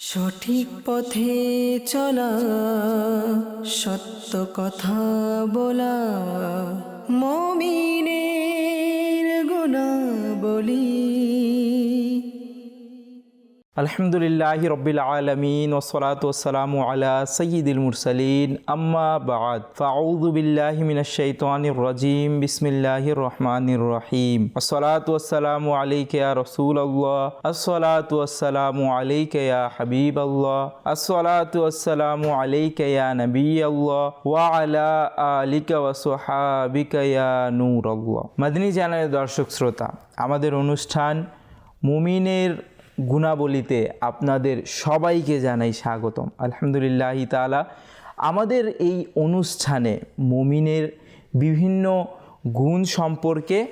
সঠিক পথে চলা সত্য কথা বলা মমিনের গুণা বলি আলহামদুলিল্লাহ রবিল আলমিন ওসলাত ওসালাম আলা সঈদুল মুরসালিন। আম্মা বাদ। ফাউযু বিল্লাহি মিনাশ শাইতানির রাজিম। বিসমিল্লাহির রহমানির রহিম। আসসালাত ওয়াসসালামু আলাইকা ইয়া রাসূলুল্লাহ। আসসালাতু ওয়াসসালামু আলাইকা ইয়া হাবিবাল্লাহ। আসসালাতু ওয়াসসালামু আলাইকা ইয়া নবিয়াল্লাহ। ওয়া আলা আলিকা ওয়া সুহাবিকা ইয়া নূরাল্লাহ। মাদনী চ্যানেলের দর্শক শ্রোতা, আমাদের অনুষ্ঠান মুমিনের গুণাবলিতে আপনাদের সবাইকে জানাই স্বাগতম। আলহামদুলিল্লাহ তালা আমাদের এই অনুষ্ঠানে মুমিনের বিভিন্ন গুণ সম্পর্কে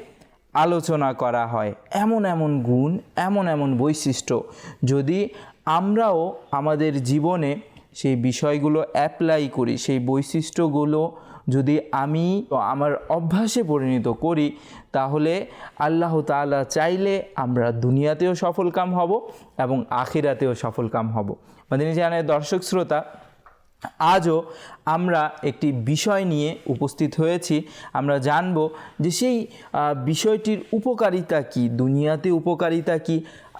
আলোচনা করা হয়। এমন এমন গুণ, এমন এমন বৈশিষ্ট্য যদি আমরাও আমাদের জীবনে সেই বিষয়গুলো অ্যাপ্লাই করি, সেই বৈশিষ্ট্যগুলো যদি আমি আমার অভ্যাসে পরিণত করি তাহলে আল্লাহ তাআলা চাইলে আমরা দুনিয়াতেও সফলকাম হব এবং আখিরাতেও সফলকাম হব। মাদিনী জানের দর্শক শ্রোতা, আজও আমরা একটি বিষয় নিয়ে উপস্থিত হয়েছি। আমরা জানব যে সেই বিষয়টির উপকারিতা কি, দুনিয়াতে উপকারিতা কি,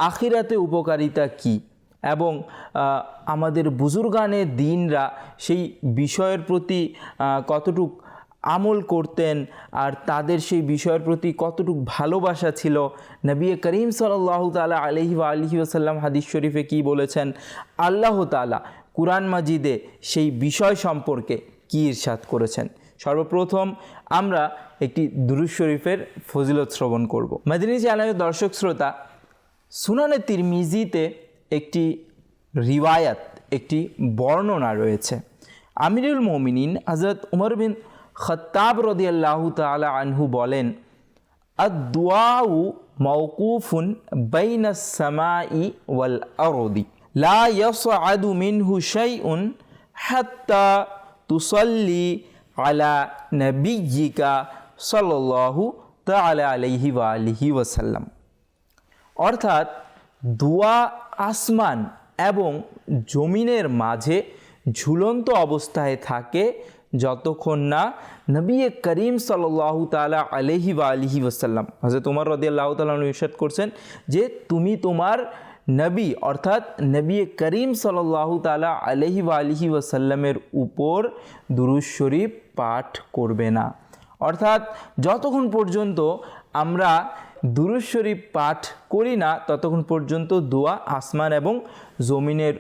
আখিরাতে উপকারিতা কি এবং আমাদের বুজুর্গানে দিনরা সেই বিষয়ের প্রতি কতটুক আমল করতেন আর তাদের সেই বিষয়ের প্রতি কতটুকু ভালোবাসা ছিল। নবী করিম সাল্লাহ তালা আলহি বা আলহি আসাল্লাম হাদিস শরীফে কী বলেছেন? আল্লাহ তালা কুরআন মাজিদে সেই বিষয় সম্পর্কে কী ইরশাদ করেছেন? সর্বপ্রথম আমরা একটি দুরুজ শরীফের ফজিলত শ্রবণ করব। মাদিনী চ্যানেলের দর্শক শ্রোতা, সুনানে তিরমিজিতে একটি রিওয়ায়াত, একটি বর্ণনা রয়েছে। আমিরুল মোমিনিন হজরত উমর বিন খত্তাব রদিয়াল্লাহ তালা আনহু বলেন আদুয়াউ মৌকুফুন বাইনা সামাই ওয়াল আরদি। লা ইয়াসআদু মিনহু শাইউন হাত্তা তুসল্লি আলা নবিয়্যিকা সাল্লাল্লাহু তাআলা আলাইহি আলিহি ওয়াসাল্লাম। অর্থাৎ, দোয়া আসমান এবং জমিনের মাঝে ঝুলন্ত অবস্থায় থাকে যতক্ষণ না নবী করিম সাল্লাহ তালা আলহি বা আলহি ওসাল্লাম হজরত তোমার রদি আল্লাহ তালা ইরশাদ করছেন যে তুমি তোমার নবী অর্থাৎ নবী করিম সাল্লাহ তালা আলহি বা আলহি ওসাল্লামের উপর দুরুজ শরীফ পাঠ করবে না। অর্থাৎ যতক্ষণ পর্যন্ত আমরা দুরুজ শরীফ পাঠ করি না, ততক্ষণ পর্যন্ত দোয়া আসমান এবং জমিনের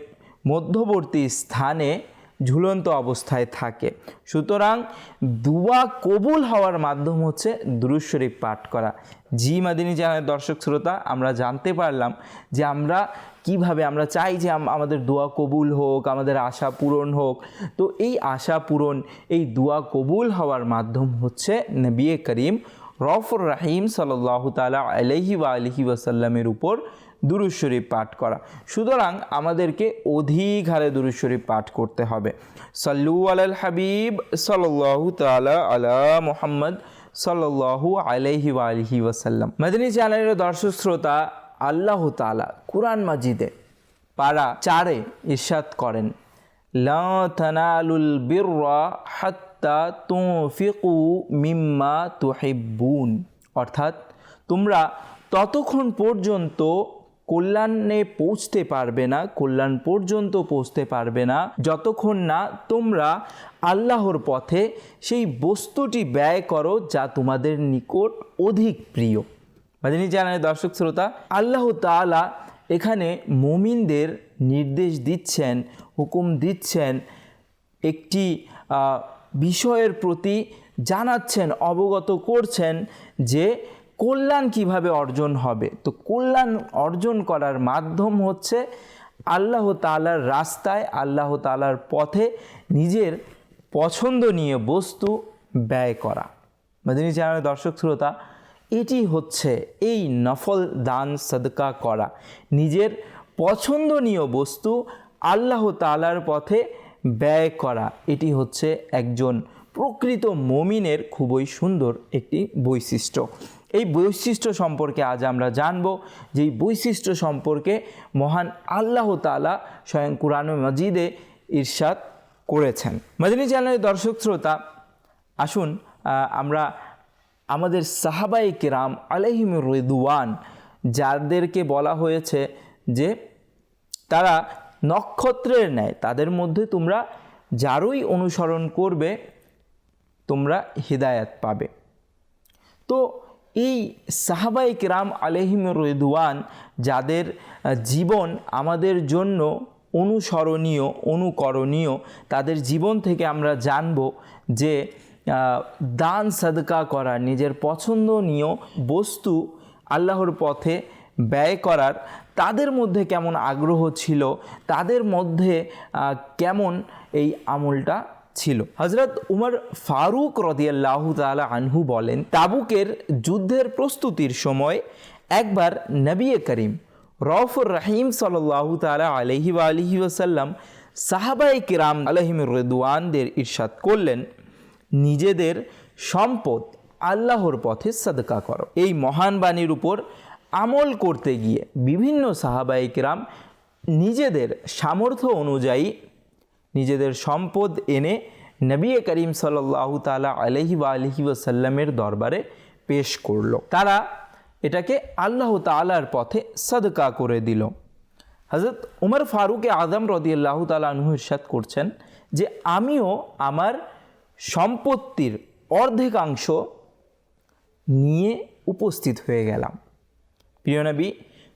মধ্যবর্তী স্থানে ঝুলন্ত অবস্থায় থাকে। সুতরাং দুয়া কবুল হওয়ার মাধ্যম হচ্ছে দুরুজ শরীফ পাঠ করা। জি মাদিনী জানার দর্শক শ্রোতা, আমরা জানতে পারলাম যে আমরা কীভাবে, আমরা চাই যে আমাদের দোয়া কবুল হোক, আমাদের আশা পূরণ হোক। তো এই আশা পূরণ, এই দোয়া কবুল হওয়ার মাধ্যম হচ্ছে নবী করিম রফর রাহিম সাল্লাহ তালা আলহি বা আলহি ওয়াসাল্লামের উপর দুরুজ শরীফ পাঠ করা। সুতরাং আমাদেরকে অধিক হারে দুরুজ শরীফ পাঠ করতে হবে। সাল্লু আলাল হাবিব সাল্লাহ তালা আলা মোহাম্মদ সাল্লাহু আলাইহি ওয়া আলিহি ওয়াসাল্লাম। মাদিনী চ্যানেলের দর্শক শ্রোতা, আল্লাহ তালা কুরআন মাজিদে পারা চারে ইরশাদ করেন, লা তানালুল বিররা হাত্তা তুফিকু মিম্মা তুহিব্বুন। অর্থাৎ তোমরা ততক্ষণ পর্যন্ত কল্যাণে পৌঁছতে পারবে না, কল্যাণ পর্যন্ত পৌঁছতে পারবে না, যতক্ষণ না তোমরা আল্লাহর পথে সেই বস্তুটি ব্যয় করো যা তোমাদের নিকট অধিক প্রিয়। মাদিনী জানায় দর্শক শ্রোতা, আল্লাহ তাআলা এখানে মুমিনদের নির্দেশ দিচ্ছেন, হুকুম দিচ্ছেন, একটি বিষয়ের প্রতি জানাচ্ছেন, অবগত করছেন যে কল্যাণ কীভাবে অর্জন হবে? তো কল্যাণ অর্জন করার মাধ্যম হচ্ছে আল্লাহ তালার রাস্তায়, আল্লাহ তালার পথে নিজের পছন্দনীয় বস্তু ব্যয় করা। মাদিনী চ্যানেলের দর্শক শ্রোতা, এটি হচ্ছে এই নফল দান, সদকা করা। নিজের পছন্দনীয় বস্তু আল্লাহ তালার পথে ব্যয় করা। এটি হচ্ছে একজন প্রকৃত মমিনের খুবই সুন্দর একটি বৈশিষ্ট্য। এই বৈশিষ্ট্য সম্পর্কে আজ আমরা জানব যে এই বৈশিষ্ট্য সম্পর্কে মহান আল্লাহ তালা স্বয়ং কুরআন মজিদে ইরশাদ করেছেন। মদিনী চ্যানেলের দর্শক শ্রোতা, আসুন আমরা আমাদের সাহাবাই কিরাম আলহিম রিদুয়ান যাদেরকে বলা হয়েছে যে তারা নক্ষত্রের ন্যায়, তাদের মধ্যে তোমরা যারই অনুসরণ করবে, তোমরা হৃদায়াত পাবে। তো এই সাহাবাই কিরাম আলহিম রেদুয়ান যাদের জীবন আমাদের জন্য অনুসরণীয়, অনুকরণীয়, তাদের জীবন থেকে আমরা জানব যে দান সাদকা করা, নিজের পছন্দনীয় বস্তু আল্লাহর পথে ব্যয় করার তাদের মধ্যে কেমন আগ্রহ ছিল, তাদের মধ্যে কেমন এই আমলটা ছিল। হজরত উমর ফারুক রদিয়াল্লাহ তালা আনহু বলেন, তাবুকের যুদ্ধের প্রস্তুতির সময় একবার নবী করিম রফুর রাহিম সাল্লাহ তালা আলহি আলহি ওসাল্লাম সাহাবাই কিরাম আলহিম রেদুয়ানদের ইরশাদ করলেন, নিজেদের সম্পদ আল্লাহর পথে সদকা করো। এই মহান বাণীর উপর আমল করতে গিয়ে বিভিন্ন সাহাবাই কিরাম নিজেদের সামর্থ্য অনুযায়ী নিজেদের সম্পদ এনে নবী করিম সাল্লাহ তালা আলহি বা আলহি ওসাল্লামের দরবারে পেশ করল। তারা এটাকে আল্লাহ তালার পথে সদকা করে দিল। হজরত উমর ফারুকে আদম রদিয়াল্লাহ তালা আনহু ইরশাদ করছেন যে, আমিও আমার সম্পত্তির অর্ধেকাংশ নিয়ে উপস্থিত হয়ে গেলাম। প্রিয় নবী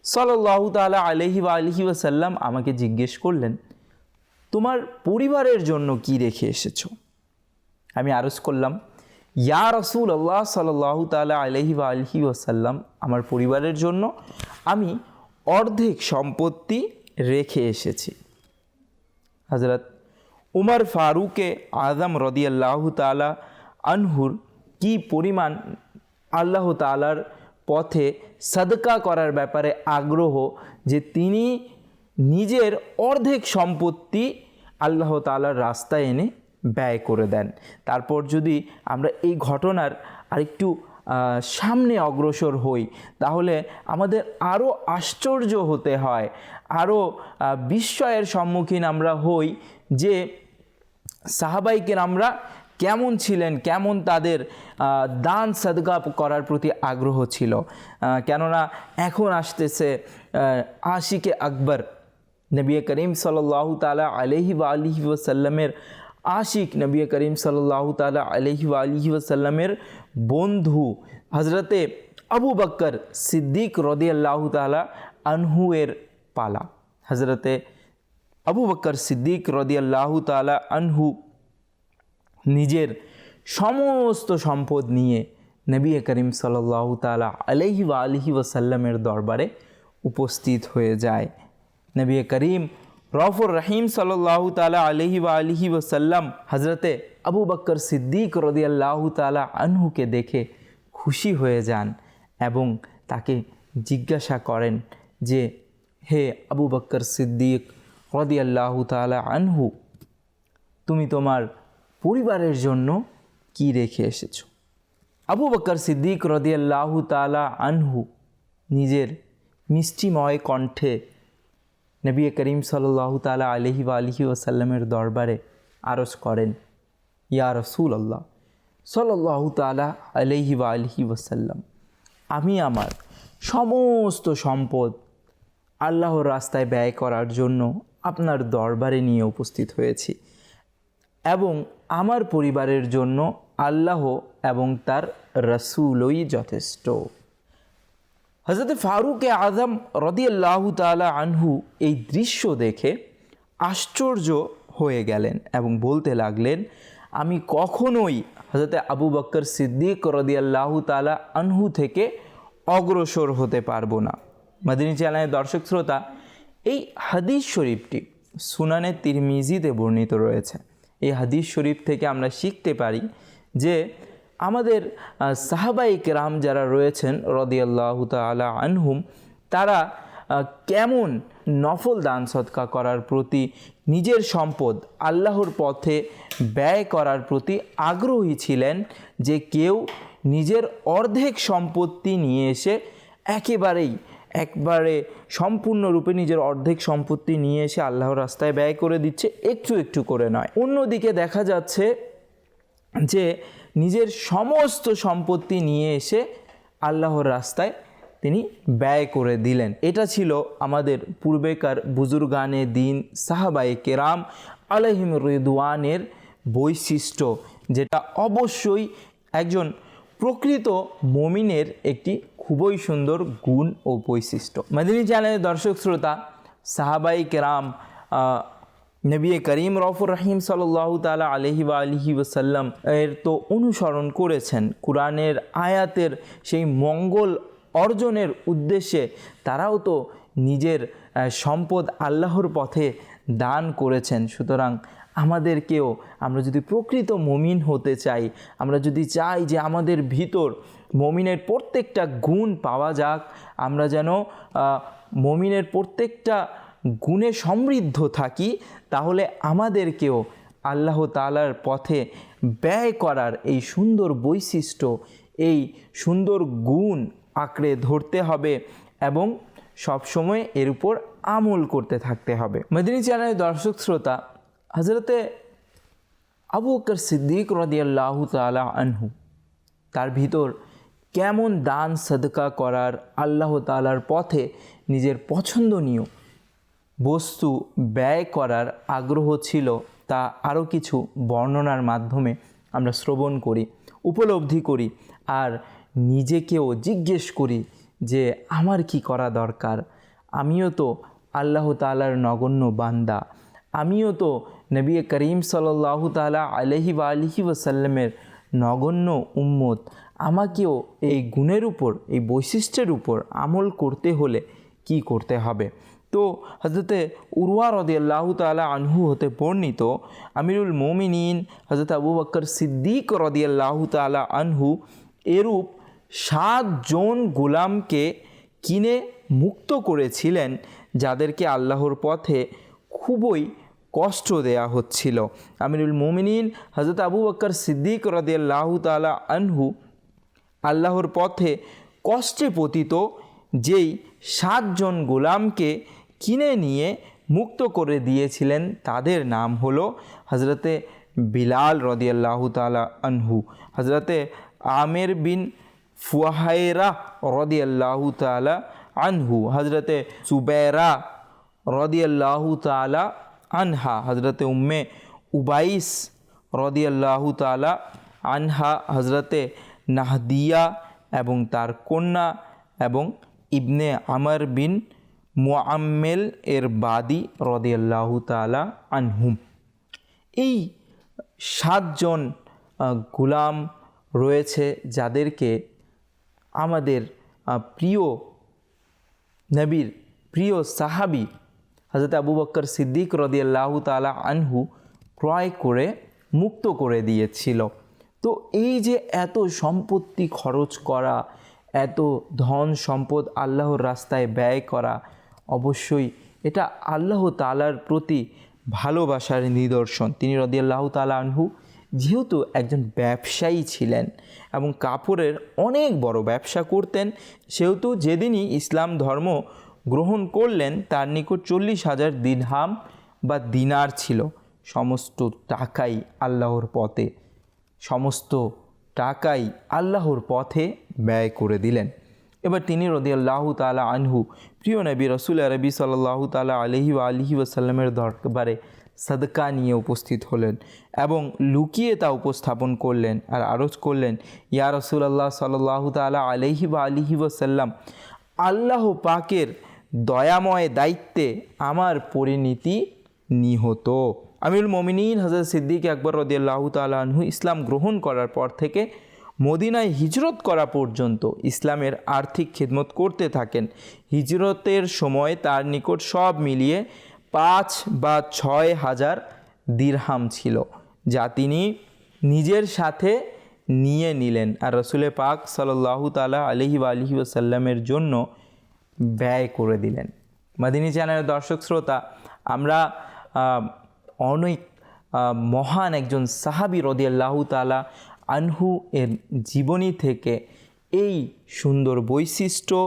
সাল্লাহ তালা আলহি বা আলহি ওসাল্লাম আমাকে জিজ্ঞেস করলেন তোমার পরিবারের জন্য কি রেখে এসেছ? আমি আরজ করলাম, ইয়া রসুল আল্লাহ সাল্লাহ তালা আলহি বা আলহি ওসাল্লাম আমার পরিবারের জন্য আমি অর্ধেক সম্পত্তি রেখে এসেছি। হজরত উমর ফারুকে আজম রদিয়াল্লাহ তালা আনহুর কি পরিমাণ আল্লাহ তালার পথে সদকা করার ব্যাপারে আগ্রহ যে তিনি নিজের অর্ধেক সম্পত্তি আল্লাহ তালার রাস্তায় এনে ব্যয় করে দেন। তারপর যদি আমরা এই ঘটনার আরেকটু সামনে অগ্রসর হই, তাহলে আমাদের আরও আশ্চর্য হতে হয় আরও বিস্ময়ের সম্মুখীন আমরা হই যে সাহাবাইকের আমরা কেমন ছিলেন, কেমন তাদের দান সদকা করার প্রতি আগ্রহ ছিল। কেননা এখন আসতেছে আশিকে আকবর। নবী করিম সাল্লাহ তালা আলহি বা আলহি ওসাল্লামের আশিক নবী করিম সাল্লাহ তালা আলহি বা আলহি ওসাল্লামের বন্ধু হজরতে আবু বক্কর সিদ্দিক রদিয়াল্লাহ তালা আনহুয়ের পালা হজরতে আবু বক্কর সিদ্দিক রদিয়াল্লাহু তালা আনহু নিজের সমস্ত সম্পদ নিয়ে নবী করিম সাল্লাহ তালা আলহি বা আলহি ওসাল্লামের দরবারে উপস্থিত হয়ে যায় নবী করিম, রফুর রহিম সাল্লাহ তালা আলহি বা আলহি ওসাল্লাম হজরতে আবু বক্কর সিদ্দিক রদিয়াল্লাহু তালা আনহুকে দেখে খুশি হয়ে যান এবং তাকে জিজ্ঞাসা করেন যে, হে আবু বক্কর সিদ্দিক রদিয়াল্লাহু তালা আনহু, তুমি তোমার পরিবারের জন্য কি রেখে এসেছ? আবু বক্কর সিদ্দিক রদিয়াল্লাহু তালা আনহু নিজের মিষ্টিময় কণ্ঠে নবী করিম সাল্লাহ তালা আলহি আলহি ওসাল্লামের দরবারে আরজ করেন, ইয়া রসুল আল্লাহ সাল্লাহ তালা আলহি আলহি ওসাল্লাম আমি আমার সমস্ত সম্পদ আল্লাহর রাস্তায় ব্যয় করার জন্য আপনার দরবারে নিয়ে উপস্থিত হয়েছি এবং আমার পরিবারের জন্য আল্লাহ এবং তার রসুলই যথেষ্ট। হজরত ফারুক আজম রদিয়াল্লাহু তালা আনহু এই দৃশ্য দেখে আশ্চর্য হয়ে গেলেন এবং বলতে লাগলেন, আমি কখনোই হজরত আবু বক্কর সিদ্দিক রদিয়াল্লাহু তালা আনহু থেকে অগ্রসর হতে পারব না। মাদিনী চ্যানেলের দর্শক শ্রোতা, এই হাদিস শরীফটি সুনানের তিরমিজিতে বর্ণিত রয়েছে। এই হাদিস শরীফ থেকে আমরা শিখতে পারি যে আমাদের আহ, সাহাবাই কেরাম যারা রয়েছেন রদিয়াল্লাহ তালা আনহুম তারা কেমন নফল দান সৎকা করার প্রতি নিজের সম্পদ আল্লাহর পথে ব্যয় করার প্রতি আগ্রহী ছিলেন যে কেউ নিজের অর্ধেক সম্পত্তি নিয়ে এসে একেবারেই একবারে সম্পূর্ণরূপে নিজের অর্ধেক সম্পত্তি নিয়ে এসে আল্লাহর রাস্তায় ব্যয় করে দিচ্ছে একটু একটু করে নয়। অন্যদিকে দেখা যাচ্ছে যে নিজের সমস্ত সম্পত্তি নিয়ে এসে আল্লাহর রাস্তায় তিনি ব্যয় করে দিলেন। এটা ছিল আমাদের পূর্বেকার বুজুর্গানে দিন সাহাবাই কেরাম আলহিম রিদওয়ানের বৈশিষ্ট্য, যেটা অবশ্যই একজন প্রকৃত মমিনের একটি খুবই সুন্দর গুণ ও বৈশিষ্ট্য। মাদিনী চ্যানেলের দর্শক শ্রোতা সাহাবাই কেরাম নবী করিম রফুর রহিম সাল্লাহ তালা আলহি বা আলহি ওসাল্লাম এর তো অনুসরণ করেছেন। কোরআনের আয়াতের সেই মঙ্গল অর্জনের উদ্দেশ্যে তারাও তো নিজের সম্পদ আল্লাহর পথে দান করেছেন। সুতরাং আমাদেরকেও আমরা যদি প্রকৃত মমিন হতে চাই, আমরা যদি চাই যে আমাদের ভিতর মমিনের প্রত্যেকটা গুণ পাওয়া যাক, আমরা যেন মমিনের প্রত্যেকটা গুণে সমৃদ্ধ থাকি, তাহলে আমাদেরকেও আল্লাহ তালার পথে ব্যয় করার এই সুন্দর বৈশিষ্ট্য, এই সুন্দর গুণ আঁকড়ে ধরতে হবে এবং সবসময় এর উপর আমল করতে থাকতে হবে। মেদিনী চ্যানেলের দর্শক শ্রোতা হজরতে আবু বকর সিদ্দিক রদিয়াল্লাহ তালা আনহু, তার ভিতর কেমন দান, সদকা করার আল্লাহ তালার পথে নিজের পছন্দনীয় বস্তু ব্যয় করার আগ্রহ ছিল তা আরও কিছু বর্ণনার মাধ্যমে আমরা শ্রবণ করি, উপলব্ধি করি আর নিজেকেও জিজ্ঞেস করি যে আমার কি করা দরকার? আমিও তো আল্লাহ তালার নগণ্য বান্দা। আমিও তো নবী করিম সাল্লাহ তালা আলহি বা আলহি ওসাল্লামের নগণ্য উম্মত। আমাকেও এই গুণের উপর, এই বৈশিষ্ট্যের উপর আমল করতে হলে কি করতে হবে? তো হজরতে উরওয়া রদিয়াল্লাহ তালা আনহু হতে বর্ণিত আমিরুল মোমিনিন হজরত আবু বক্কর সিদ্দিক রদিয়াল্লাহ তালা আনহু এরূপ সাতজন গোলামকে কিনে মুক্ত করেছিলেন, যাদেরকে আল্লাহর পথে খুবই কষ্ট দেয়া হচ্ছিল। আমিরুল মোমিনিন হজরত আবু বক্কর সিদ্দিক রদিয়াল্লাহ তালা আনহু আল্লাহর পথে কষ্টে পতিত, যেই সাতজন গোলামকে কিনে নিয়ে মুক্ত করে দিয়েছিলেন। তাদের নাম হলো হজরতে বিলাল রদিয়াল্লাহু তালা আনহু হজরতে আমের বিন ফুয়াহায়রা রদিয়াল্লাহু তালা আনহু হজরতে সুবেরা রদিয়াল্লাহু তালা আনহা হজরতে উম্মে উবাইস রদিয়াল্লাহু তালা আনহা হজরতে নাহদিয়া এবং তার কন্যা এবং ইবনে আমর বিন মোয়াম্মেল এর বাদি রদিয়াল্লাহু তালা আনহুম। এই সাতজন গোলাম রয়েছে যাদেরকে আমাদের প্রিয় নবীর, প্রিয় সাহাবি হজরত আবু বক্কর সিদ্দিক রদিয়াল্লাহু তালা আনহু ক্রয় করে, মুক্ত করে দিয়েছিল। তো এই যে এত সম্পত্তি খরচ করা, এত ধন সম্পদ আল্লাহর রাস্তায় ব্যয় করা অবশ্যই। এটা আল্লাহ তালার প্রতি ভালোবাসার নিদর্শন। তিনি রদিয়াল্লাহ তালা আনহু যেহেতু একজন ব্যবসায়ী ছিলেন এবং কাপড়ের অনেক বড় ব্যবসা করতেন, সেহেতু যেদিনই ইসলাম ধর্ম গ্রহণ করলেন, তার নিকট চল্লিশ হাজার দিনহাম বা দিনার ছিল। সমস্ত টাকাই আল্লাহর পথে, সমস্ত টাকাই আল্লাহর পথে ব্যয় করে দিলেন। এবার তিনি রদিয়াল্লাহু তালা আনহু, প্রিয় নবী রসুল আরবি সাল্লাহ তালা আলহি আলহি ওসাল্লামের দরবারে সদকা নিয়ে উপস্থিত হলেন এবং লুকিয়ে তা উপস্থাপন করলেন আর আরজ করলেন, ইয়া রসুল আল্লাহ সাল্লাহ তালা আলহি বা আলহি ওসাল্লাম আল্লাহ পাকের দয়াময় দায়িত্বে আমার পরিণতি নিহত। আমিরুল মমিনিন হজরত সিদ্দিক আকবর রদিয়াল্লাহ তালু ইসলাম গ্রহণ করার পর থেকে মদিনায় হিজরত করা পর্যন্ত ইসলামের আর্থিক খেদমত করতে থাকেন। হিজরতের সময় তার নিকট সব মিলিয়ে পাঁচ বা ছয় হাজার দিরহাম ছিল, যা তিনি নিজের সাথে নিয়ে নিলেন। আর রসুলে পাক সাল্লাহ তালা আলহি আলহি ওসাল্লামের জন্য ব্যয় করে দিলেন। মাদিনী চ্যানেলের দর্শক শ্রোতা, আমরা অনেক মহান একজন সাহাবি রদিয়াল্লাহু তালা আনহু এর জীবনী থেকে এই সুন্দর বৈশিষ্ট্য,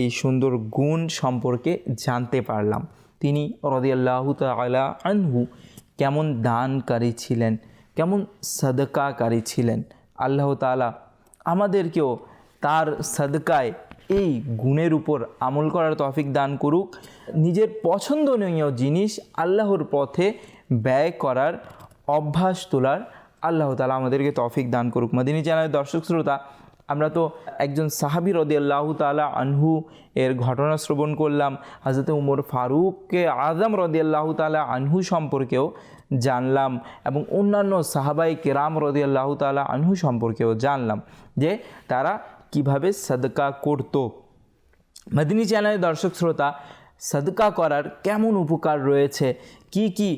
এই সুন্দর গুণ সম্পর্কে জানতে পারলাম। তিনি রদিয়াল্লাহ তালা আনহু কেমন দানকারী ছিলেন, কেমন সদকাকারী ছিলেন। আল্লাহ তালা আমাদেরকেও তার সদকায় এই গুণের উপর আমল করার তফিক দান করুক। নিজের পছন্দনীয় জিনিস আল্লাহর পথে ব্যয় করার অভ্যাস তোলার আল্লাহ তালা আমাদেরকে তফিক দান করুক। মাদিনী চ্যানেলের দর্শক শ্রোতা, আমরা তো একজন সাহাবি রদি আল্লাহ তালা আনহু এর ঘটনা শ্রবণ করলাম। হাজরত উমর ফারুককে আজম রদি আল্লাহ তালা আনহু সম্পর্কেও জানলাম এবং অন্যান্য সাহাবাই কেরাম রদি আল্লাহ তালা আনহু সম্পর্কেও জানলাম যে তারা কীভাবে সদকা করতো। মদিনী চ্যানেলের দর্শক শ্রোতা, সদকা করার কেমন উপকার রয়েছে? কি কি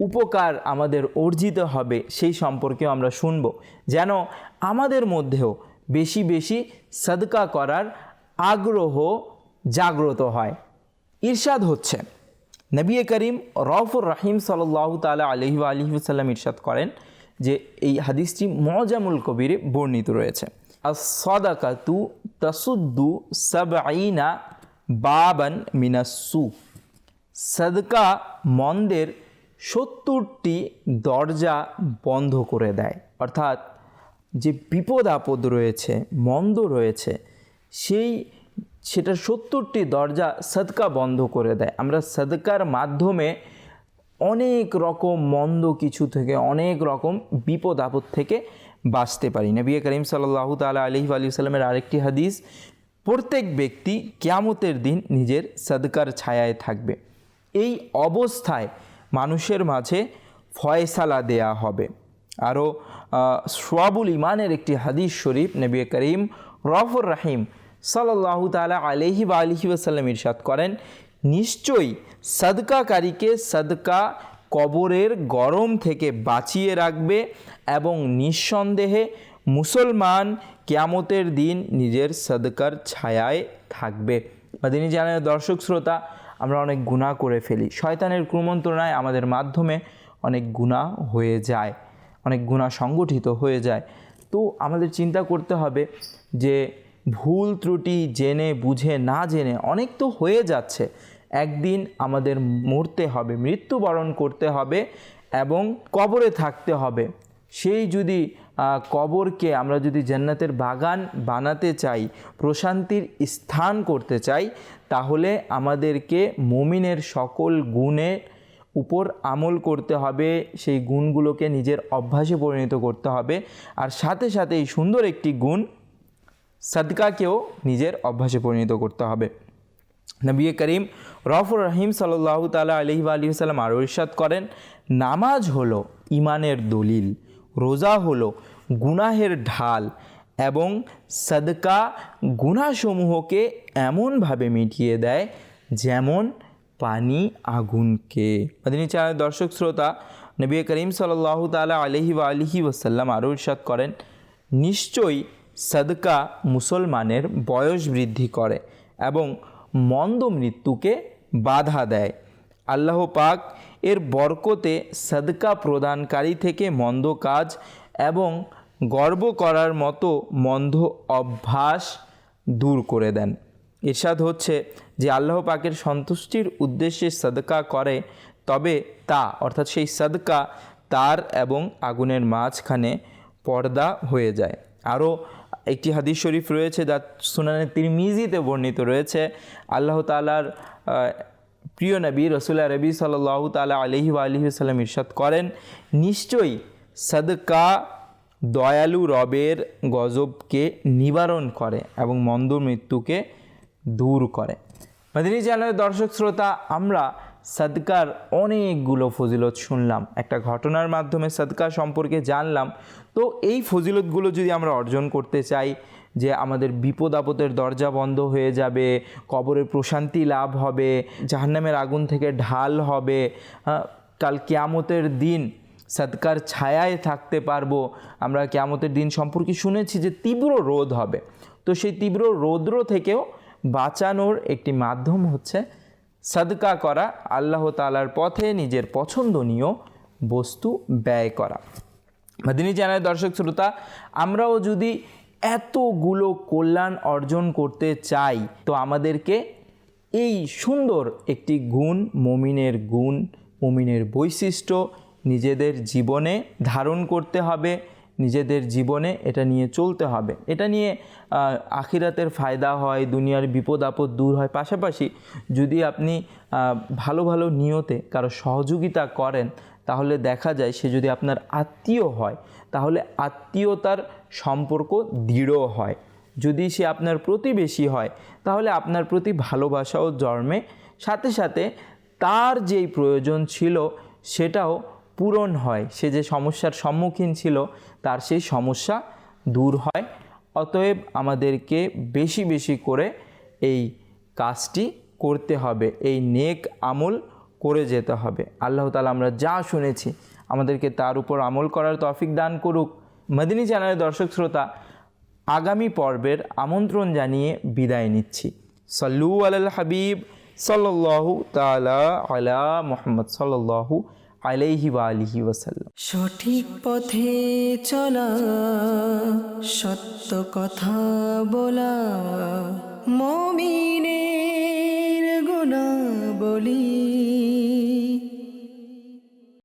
উপকার আমাদের অর্জিত হবে, সেই সম্পর্কেও আমরা শুনব। যেন আমাদের মধ্যেও বেশি বেশি সদকা করার আগ্রহ জাগ্রত হয়। ইরশাদ হচ্ছে, নবী করিম রফুর রাহিম সাল্লাহ তালা আলহি আলহি সাল্লাম ইরশাদ করেন যে এই হাদিসটি মজামুল কবিরে বর্ণিত রয়েছে। আর সদাকাতু তসুদ্দু সাবঈনা বাবান মিনাসু সদকা মন্দের সত্তরটি দরজা বন্ধ করে দেয়। অর্থাৎ যে বিপদ আপদ রয়েছে, মন্দ রয়েছে, সেই সেটা সত্তরটি দরজা সদকা বন্ধ করে দেয়। আমরা সদকার মাধ্যমে অনেক রকম মন্দ কিছু থেকে, অনেক রকম বিপদ আপদ থেকে বাঁচতে পারি। নবী করিম সাল্লাহ তালা আলহি আলি সাল্লামের আরেকটি হাদিস, প্রত্যেক ব্যক্তি কেয়ামতের দিন নিজের সদকার ছায়ায় থাকবে। এই অবস্থায় মানুষের মাঝে ফয়সালা দেয়া হবে। আরও সোয়াবুল ইমানের একটি হাদিস শরীফ নবী করিম রফুর রাহিম সাল্লাহ তালা আলহি বা আলহি ওসাল্লাম ইরশাদ করেন, নিশ্চয়ই সদকাকারীকে সদকা কবরের গরম থেকে বাঁচিয়ে রাখবে এবং নিঃসন্দেহে মুসলমান কেয়ামতের দিন নিজের সদকার ছায়ায় থাকবে। মাদিনী জানায় দর্শক, শ্রোতা আমরা অনেক গুণা করে ফেলি। শয়তানের কুমন্ত্রণায় আমাদের মাধ্যমে অনেক গুণা হয়ে যায়, অনেক গুণা সংগঠিত হয়ে যায়। তো আমাদের চিন্তা করতে হবে যে ভুল ত্রুটি জেনে, বুঝে, না জেনে অনেক তো হয়ে যাচ্ছে। একদিন আমাদের মরতে হবে, মৃত্যুবরণ করতে হবে এবং কবরে থাকতে হবে। সেই যদি কবরকে আমরা যদি জান্নাতের বাগান বানাতে চাই, প্রশান্তির স্থান করতে চাই, তাহলে আমাদেরকে মমিনের সকল গুণের উপর আমল করতে হবে, সেই গুণগুলোকে নিজের অভ্যাসে পরিণত করতে হবে। আর সাথে সাথে এই সুন্দর একটি গুণ, সদকাকেও নিজের অভ্যাসে পরিণত করতে হবে। নবী করিম রফুর রহিম সাল্লাহ তালা আলহি আলি সাল্লাম আরও ইরশাদ করেন, নামাজ হলো ইমানের দলিল। রোজা হলো গুনাহের ঢাল এবং সদকা গুনাসমূহকে এমনভাবে মিটিয়ে দেয় যেমন পানি আগুনকে। মাদিনী চ্যানেলের দর্শক শ্রোতা, নবী করিম সাল্লাহ তালা আলহি বা আলহি ওসাল্লাম আরও ইরশাদ করেন, নিশ্চয়ই সদকা মুসলমানের বয়স বৃদ্ধি করে এবং মন্দ মৃত্যুকে বাধা দেয়। আল্লাহ পাক এর বরকতে সদকা প্রদানকারী থেকে মন্দ কাজ এবং গর্ব করার মতো মন্দ অভ্যাস দূর করে দেন। এরশাদ হচ্ছে যে আল্লাহ পাকের সন্তুষ্টির উদ্দেশ্যে সদকা করে, তবে তা, অর্থাৎ সেই সদকা তার এবং আগুনের মাঝখানে পর্দা হয়ে যায়। আরও একটি হাদিস শরীফ রয়েছে যা সুনানের তিরমিজিতে বর্ণিত রয়েছে। আল্লাহ তালার প্রিয় নবী রসুল্লাহ রবি সাল্লাহ তালা আলহি আলহি সাল্লাম ইরশাদ করেন, নিশ্চয়ই সদকা দয়ালু রবের গজবকে নিবারণ করে এবং মন্দ মৃত্যুকে দূর করে। মাদিনী চ্যানেলের দর্শক শ্রোতা, আমরা সদকার অনেকগুলো ফজিলত শুনলাম। একটা ঘটনার মাধ্যমে সদকা সম্পর্কে জানলাম। তো এই ফজিলতগুলো যদি আমরা অর্জন করতে চাই যে আমাদের বিপদ আপদের দরজা বন্ধ হয়ে যাবে কবরে প্রশান্তি লাভ হবে, জাহান্নামের আগুন থেকে ঢাল হবে কাল কেয়ামতের দিন সৎকার ছায়ায় থাকতে পারব। আমরা কেয়ামতের দিন সম্পর্কে শুনেছি যে তীব্র রোদ হবে। তো সেই তীব্র রৌদ্র থেকেও বাঁচানোর একটি মাধ্যম হচ্ছে সদকা করা, আল্লাহ তালার পথে নিজের পছন্দনীয় বস্তু ব্যয় করা। মাদিনী চ্যানেলের দর্শক, শ্রোতা, আমরাও যদি এতগুলো কল্যাণ অর্জন করতে চাই, তো আমাদেরকে এই সুন্দর একটি গুণ, মমিনের গুণ, মমিনের বৈশিষ্ট্য নিজেদের জীবনে ধারণ করতে হবে, নিজেদের জীবনে এটা নিয়ে চলতে হবে। এটা নিয়ে আখিরাতের ফায়দা হয়, দুনিয়ার বিপদ আপদ দূর হয়। পাশাপাশি যদি আপনি ভালো ভালো নিয়তে কারও সহযোগিতা করেন, তাহলে দেখা যায় সে যদি আপনার আত্মীয় হয়, তাহলে আত্মীয়তার সম্পর্ক দৃঢ় হয়। যদি সে আপনার প্রতিবেশী হয়, তাহলে আপনার প্রতি ভালোবাসাও জন্মে। সাথে সাথে তার যেই প্রয়োজন ছিল, সেটাও পূরণ হয়। সে যে সমস্যার সম্মুখীন ছিল, তার সেই সমস্যা দূর হয়। অতএব আমাদেরকে বেশি বেশি করে এই কাজটি করতে হবে। এই নেক আমল করে যেতে হবে। আল্লাহ তালা আমরা যা শুনেছি, আমাদেরকে তার উপর আমল করার তৌফিক দান করুক। মদিনী চ্যানেলের দর্শক শ্রোতা, আগামী পর্বের আমন্ত্রণ জানিয়ে বিদায় নিচ্ছি। সল্লু আল হাবিব সাল্লাল্লাহু তালা আলা মোহাম্মদ সাল্লাল্লাহু আলাইহি বা আলিহি ওয়াসাল্লাম। সঠিক পথে চলা, সত্য কথা বলা, মমিনের গুণাবলী